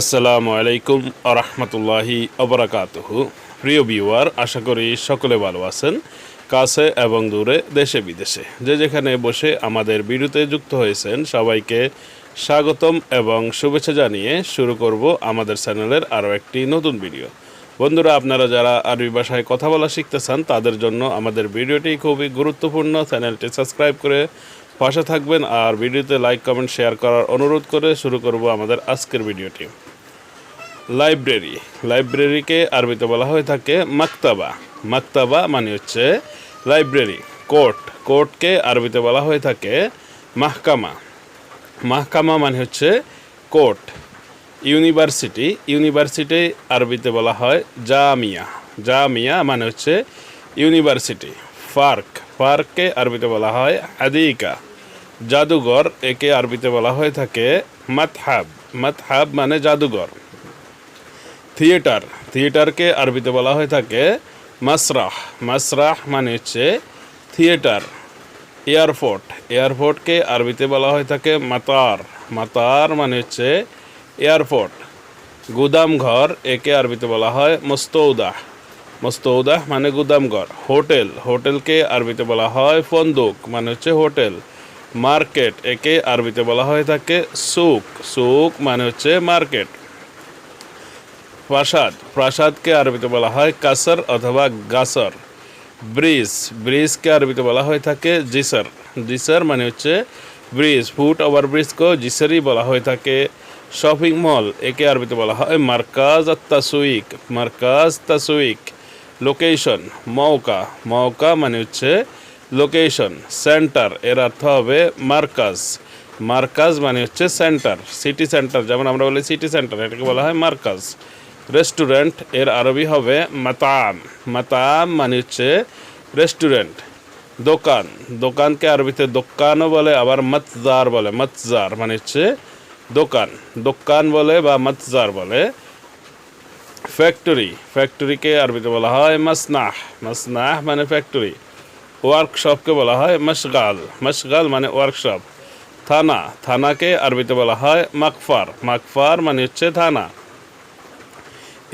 আসসালামু আলাইকুম আরহামতুল্লাহি অবরাকাতহ প্রিয় ভিউয়ার, আশা করি সকলে ভালো আছেন, কাছে এবং দূরে, দেশে বিদেশে। যে যেখানে বসে আমাদের ভিডিওতে যুক্ত হয়েছেন, সবাইকে স্বাগতম এবং শুভেচ্ছা জানিয়ে শুরু করব আমাদের চ্যানেলের আরও একটি নতুন ভিডিও। বন্ধুরা, আপনারা যারা আরবি ভাষায় কথা বলা শিখতে চান, তাদের জন্য আমাদের ভিডিওটি খুবই গুরুত্বপূর্ণ। চ্যানেলটি সাবস্ক্রাইব করে পাশে থাকবেন আর ভিডিওতে লাইক, কমেন্ট, শেয়ার করার অনুরোধ করে শুরু করব আমাদের আজকের ভিডিওটি। লাইব্রেরি। লাইব্রেরিকে আরবিতে বলা হয়ে থাকে মাক্তাবা। মাক্তাবা মানে হচ্ছে লাইব্রেরি, কোর্ট। কোর্টকে আরবিতে বলা হয়ে থাকে মাহকামা। মাহকামা মানে হচ্ছে কোর্ট। ইউনিভার্সিটি। ইউনিভার্সিটি আরবিতে বলা হয় জামিয়া। জামিয়া মানে হচ্ছে ইউনিভার্সিটি। পার্ক। পার্ককে আরবিতে বলা হয় হাদিকা জাদুঘর একে আরবিতে বলা হয়ে থাকে মাতহাব। মাতহাব মানে জাদুঘর। থিয়েটার। থিয়েটারকে আরবিতে বলা হয়ে থাকে মাসরাহ। মাসরাহ মানে হচ্ছে থিয়েটার, এয়ারপোর্ট। এয়ারপোর্টকে আরবিতে বলা হয়ে থাকে মাতার। মাতার মানে হচ্ছে এয়ারপোর্ট। গুদামঘর একে আরবিতে বলা হয় মস্তৌদাহ। মস্তৌদাহ মানে গুদামঘর। হোটেল। হোটেলকে আরবিতে বলা হয় ফন্দুক মানে হচ্ছে হোটেল। মার্কেট, একে আরবিতে বলা হয়ে থাকে সুক সুক মানে হচ্ছে মার্কেট। প্রাসাদ, প্রাসাদকে আরবিতে বলা হয় কাসর অথবা গাসর। ব্রিজ, ব্রিজকে আরবিতে বলা হয়ে থাকে জিসর। জিসর মানে হচ্ছে ব্রিজ, ফুট ওভার ব্রিজকে জিসরই বলা হয়ে থাকে। শপিং মল, একে আরবিতে বলা হয় মার্কাজ তাসুইক। মার্কাজ তাসুইক। লোকেশন মৌকা মৌকা মানে হচ্ছে লোকেশন সেন্টার এর অর্থ হবে মার্কাজ। মার্কাজ মানে হচ্ছে সেন্টার সিটি সেন্টার যেমন আমরা বলি সিটি সেন্টার এটাকে বলা হয় মার্কাজ। রেস্টুরেন্টের আরবি হবে মাতাম। মাতাম মানে হচ্ছে রেস্টুরেন্ট দোকান। দোকানকে আরবিতে দোকানও বলে, আবার মতজার বলে। মতজার মানে হচ্ছে দোকান। দোকান বলে বা মতজার বলে। ফ্যাক্টরি ফ্যাক্টরিকে আরবিতে বলা হয় মাসনাহ। মাসনাহ মানে ফ্যাক্টরি ওয়ার্কশপকে বলা হয় মশগাল। মশগাল মানে ওয়ার্কশপ থানা। থানাকে আরবিতে বলা হয় মাকফার। মাকফার মানে হচ্ছে থানা।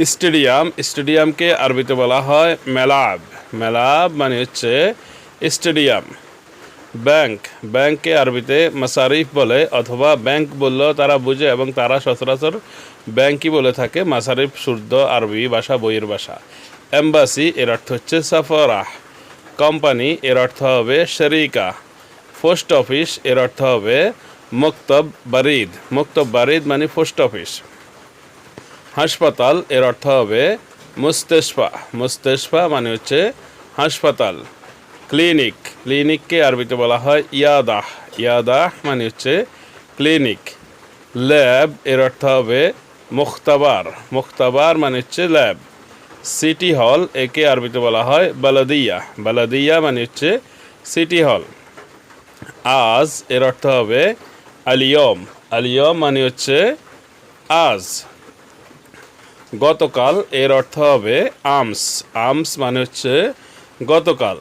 স্টেডিয়াম। স্টেডিয়ামকে আরবিতে বলা হয় মেলাব। মেলাব মানে হচ্ছে স্টেডিয়াম। ব্যাংক। ব্যাংককে আরবিতে মাসারিফ বলে অথবা ব্যাংক বললেও তারা বুঝে এবং তারা সচরাচর ব্যাংকই বলে থাকে। মাসারিফ, শুদ্ধ, আরবি ভাষা, বইয়ের ভাষা। এম্বাসি, এর অর্থ হচ্ছে সাফরাহ। কোম্পানি, এর অর্থ হবে শরিকা। পোস্ট অফিস, এর অর্থ হবে মুক্তব বারিদ। মুক্তব বারিদ মানে পোস্ট অফিস। হাসপাতাল, এর অর্থ হবে মুস্তেশফা। মুস্তেশফা মানে হচ্ছে হাসপাতাল। ক্লিনিক। ক্লিনিককে আরবিতে বলা হয় ইয়াদাহ। ইয়াদাহ মানে হচ্ছে ক্লিনিক। ল্যাব, এর অর্থ হবে মুখতাবার। মুখতাবার মানে হচ্ছে ল্যাব। সিটি হল, একে আরবিতে বলা হয় বালাদিয়া। বালাদিয়া মানে হচ্ছে সিটি হল। আজ এর অর্থ হবে আলিয়ম। আলিয়ম মানে হচ্ছে আজ। গতকাল এর অর্থ হবে আমস। আমস মানে হচ্ছে গতকাল।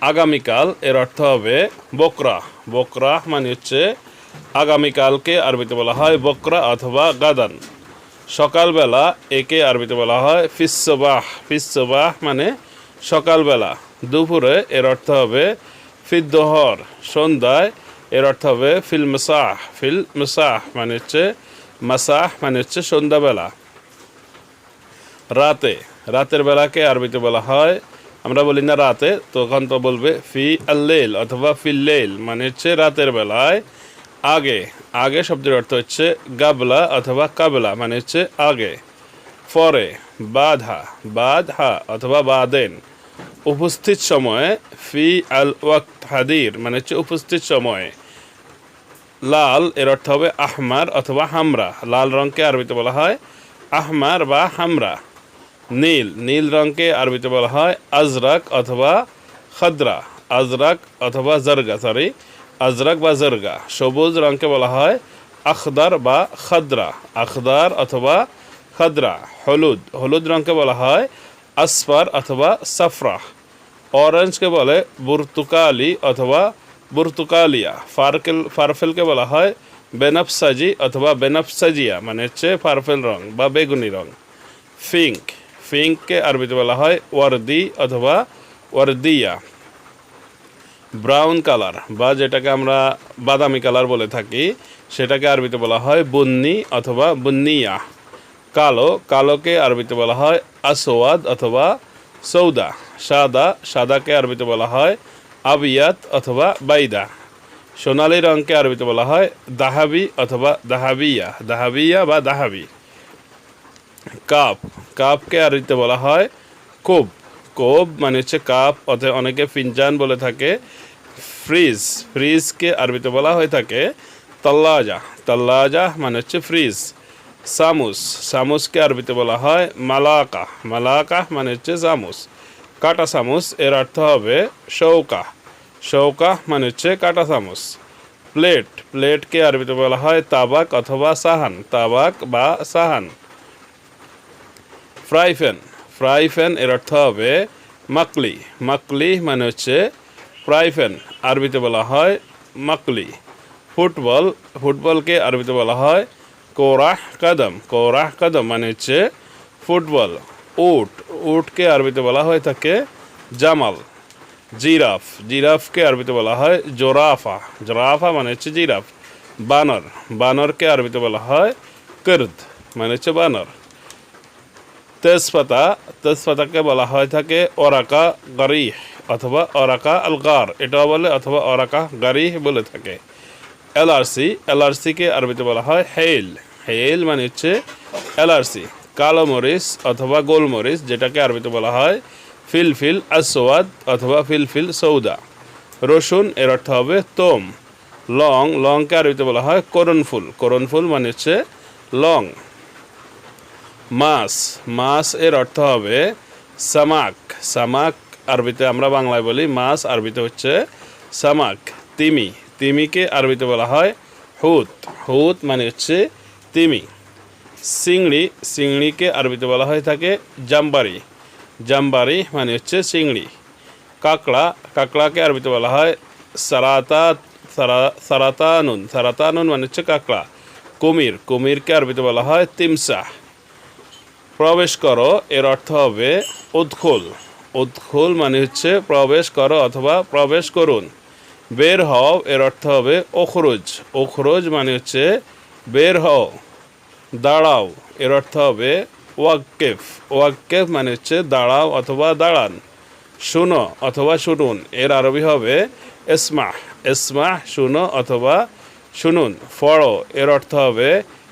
আগামীকাল এর অর্থ হবে বকরা। বকরা মানে হচ্ছে আগামীকালকে আরবিতে বলা হয় বকরা অথবা গাদান। সকালবেলা একে আরবিতে বলা হয় ফিসবাহ ফিসবাহ মানে সকালবেলা। দুপুরে এর অর্থ হবে ফিদ্দোহর। সন্ধ্যায় এর অর্থ হবে ফিল মসাহ ফিল মসাহ মানে হচ্ছে মাসাহ মানে হচ্ছে সন্ধ্যাবেলা। রাতে। রাতের বেলাকে আরবিতে বলা হয়, আমরা বলি না রাতে, তখন তো বলবে ফি আল্লেল অথবা ফিল্লেল মানে হচ্ছে রাতের বেলায় আগে আগে শব্দের অর্থ হচ্ছে গাবলা অথবা কাবলা মানে হচ্ছে আগে। পরে, বাধা বাধা অথবা বাদেন। উপস্থিত সময়ে, ফি আল ওয়াক্ত হাদির মানে হচ্ছে উপস্থিত সময়ে। লাল, এর অর্থ হবে আহমার অথবা হামরা। লাল রঙকে আরবিতে বলা হয় আহমার বা হামরা। নীল নীল রঙকে আরবিতে বলা হয় আজরাক অথবা খদ্রা। আজরাক অথবা জর্গা সরি আজরাক বা জর্গা, সবুজ রঙকে বলা হয় আখদার বা খদ্রা, আখদার অথবা খদ্রা, হলুদ হলুদ রঙকে বলা হয় আসফার অথবা সাফরা, অরেঞ্জকে বলে বুর্তুকালি অথবা বুর্তুকালিয়া, ফারকেল, ফারফেলকে বলা হয় বেনাফসাজি অথবা বেনাফসাজিয়া মানে হচ্ছে পার্পেল রং বা বেগুনি রং। ফিঙ্ক, ফিঙ্ককে আরবিতে বলা হয় ওয়ার্দি অথবা ওয়ার্দিয়া। ব্রাউন কালার বা যেটাকে আমরা বাদামি কালার বলে থাকি, সেটাকে আরবিতে বলা হয় বুন্নি অথবা বন্নিয়া। কালো, কালোকে আরবিতে বলা হয় আসওয়াদ অথবা সৌদা সাদা, সাদাকে আরবিতে বলা হয় আবিয়াত অথবা বাইদা। সোনালি রঙকে আরবিতে বলা হয় দাহাবি অথবা দাহাবিয়া দাহাবিয়া বা দাহাবি। কাপ, কাপকে আরবিতে বলা হয় কোব। কোব মানে হচ্ছে কাপ, অথবা অনেকে ফিনজান বলে থাকে, ফ্রিজ, ফ্রিজকে আরবিতে বলা হয়ে থাকে তল্লাজা। তল্লাজা মানে হচ্ছে ফ্রিজ। সামুস, সামুসকে আরবিতে বলা হয় মালাকা। মালাকা মানে হচ্ছে সামুস কাটা চামচ এর অর্থ হবে শৌকা। শৌকা মানে হচ্ছে কাটা চামচ প্লেট, প্লেটকে আরবিতে বলা হয় তাবাক অথবা সাহান। তাবাক বা সাহান। Fry pan. ফ্রাই প্যান এর অর্থ হবে মাকলি। মাকলি মানে হচ্ছে ফ্রাই প্যান আরবিতে বলা হয় মাকলি। ফুটবল, ফুটবলকে আরবিতে বলা হয় কোরাহ কদম। কোরাহ কদম মানে হচ্ছে ফুটবল, উট। উটকে আরবিতে বলা হয় থাকে জামাল। জিরাফ, জিরাফকে আরবিতে বলা হয় জোরাফা। জোরাফা মানে হচ্ছে জিরাফ। বানর, বানরকে আরবিতে বলা হয় কর্দ মানে হচ্ছে বানর। তেজপাতা, তেজপাতাকে বলা হয় থাকে ওরাকা গারিহ অথবা ওরাকা আলগার। এটাও বলে অথবা ওরাকা গারিহ বলে থাকে। এলআরসি, এলআরসিকে আরবিতে বলা হয় হেল হেল মানে হচ্ছে এলআরসি, কালো মরিচ অথবা গোলমরিচ, যেটাকে আরবিতে বলা হয় ফিলফিল আসওয়াদ অথবা ফিলফিল সৌদা। রসুন, এর অর্থ হবে তোম। লং, লংকে আরবিতে বলা হয় করণফুল করণফুল মানে হচ্ছে লং। মাছ মাছ এর অর্থ হবে সামাক। সামাক আরবিতে আমরা বাংলায় বলি মাছ আরবিতে হচ্ছে সামাক, তিমি। তিমিকে আরবিতে বলা হয় হুত। হুত মানে হচ্ছে তিমি। চিংড়ি চিংড়িকে আরবিতে বলা হয় থাকে জাম্বারি। জাম্বারি মানে হচ্ছে চিংড়ি কাঁকড়া, কাঁকড়াকে আরবিতে বলা হয় সারাতা, সারা- সারাতানুন। সারাতানুন মানে হচ্ছে কাঁকড়া। কুমির, কুমিরকে আরবিতে বলা হয় তিমসা। প্রবেশ করো, এর অর্থ হবে উৎখোল উৎখোল মানে হচ্ছে প্রবেশ করো অথবা প্রবেশ করুন। বের হও, এর অর্থ হবে ওখরোজ ওখরোজ মানে হচ্ছে বের হও, দাঁড়াও, এর অর্থ হবে ওয়াক্কেফ। ওয়াক্কেফ মানে হচ্ছে দাঁড়াও অথবা দাঁড়ান, শুনো অথবা শুনুন। এর আরবি হবে এসমা এসমা শুনো অথবা শুনুন। ফড়ো এর অর্থ হবে